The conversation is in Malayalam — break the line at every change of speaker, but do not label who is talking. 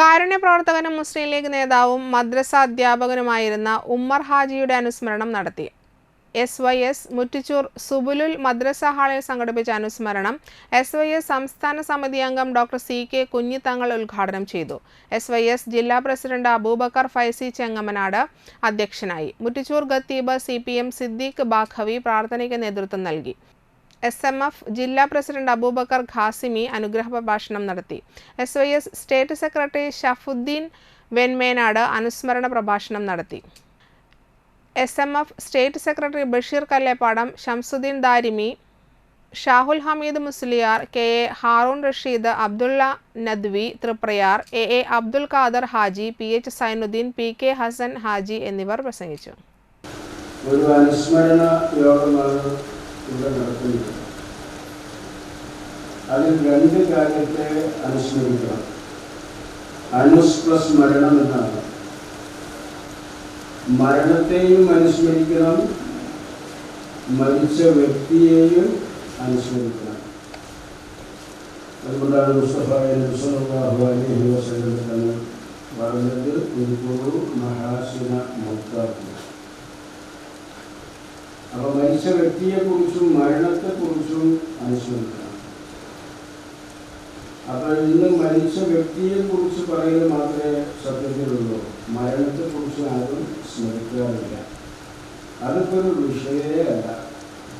കാരുണ്യ പ്രവർത്തകനും മുസ്ലിം ലീഗ് നേതാവും മദ്രസ അധ്യാപകനുമായിരുന്ന ഉമ്മർ ഹാജിയുടെ അനുസ്മരണം നടത്തി. എസ് വൈ എസ് മുറ്റിച്ചൂർ സുബുലുൽ മദ്രസ ഹാളിൽ സംഘടിപ്പിച്ച അനുസ്മരണം എസ് വൈ എസ് സംസ്ഥാന സമിതി അംഗം ഡോക്ടർ സി കെ കുഞ്ഞിത്തങ്ങൾ ഉദ്ഘാടനം ചെയ്തു. എസ് വൈ എസ് ജില്ലാ പ്രസിഡന്റ് അബൂബക്കർ ഫൈസി ചെങ്ങമനാട് അധ്യക്ഷനായി. മുറ്റിച്ചൂർ ഖത്തീബ് C P M Siddique Baqavi പ്രാർത്ഥനയ്ക്ക് നേതൃത്വം നൽകി. എസ് എം എഫ് ജില്ലാ പ്രസിഡന്റ് അബൂബക്കർ ഖാസിമി അനുഗ്രഹ പ്രഭാഷണം നടത്തി. S Y S state secretary Shafudheen Venmenad അനുസ്മരണ പ്രഭാഷണം നടത്തി. S M F state secretary Basheer Kallepadam Shamsudheen Darimi Shahul Hameed Musliyar K A Haroon Rasheed Abdulla Nadvi Triprayar A A Abdul Khader Haji P H Sainudheen P K Hasan Haji എന്നിവർ പ്രസംഗിച്ചു.
ഒരു അനുസ്മരണ യോഗമാണ് ഇവിടെ നടത്തുന്നത്. അതിൽ രണ്ട് കാര്യത്തെ അനുസ്മരിക്കണം. അനുസ് പ്ലസ് മരണം എന്നാണ്. മരണത്തെയും അനുസ്മരിക്കണം മരിച്ച വ്യക്തിയെയും അനുസ്മരിക്കണം. അതുകൊണ്ടാണ് മുസ്തഫ അലൈഹി വസല്ലം പറഞ്ഞത് ഒരു മഹാസിന മുത്താക്കുക അപ്പൊ മരിച്ച വ്യക്തിയെ കുറിച്ചും മരണത്തെ കുറിച്ചും അനുശോചിക്കണം അപ്പൊ ഇന്ന് മരിച്ച വ്യക്തിയെ കുറിച്ച് പറയുന്നത് മാത്രമേ സത്യത്തിലുള്ളൂ. മരണത്തെ കുറിച്ച് ആരും സ്മരിക്കാറില്ല. അതൊക്കെ ഒരു വിഷയമേ അല്ല.